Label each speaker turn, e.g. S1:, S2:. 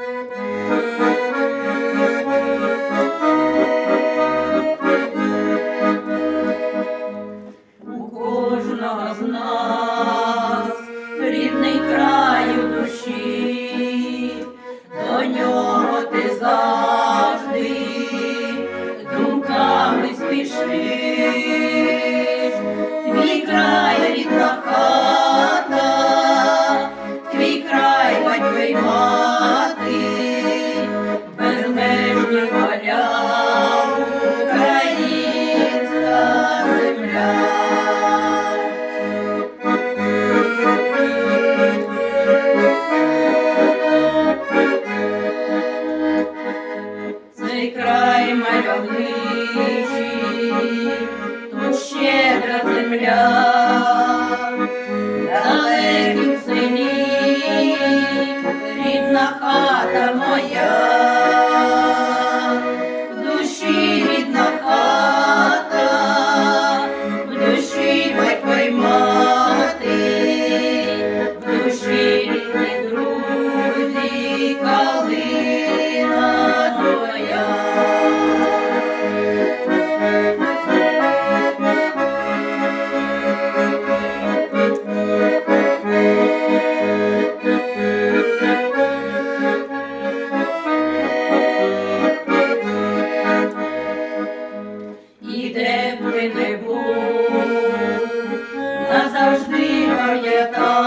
S1: У кожного з нас рідний край душі, до нього ти завжди думками спішиш. Твій край земля, далеким рідна хата моя, в душі рідна хата, в душі батько й мати, в душі рідні друзі, калина назавжди пам'ятай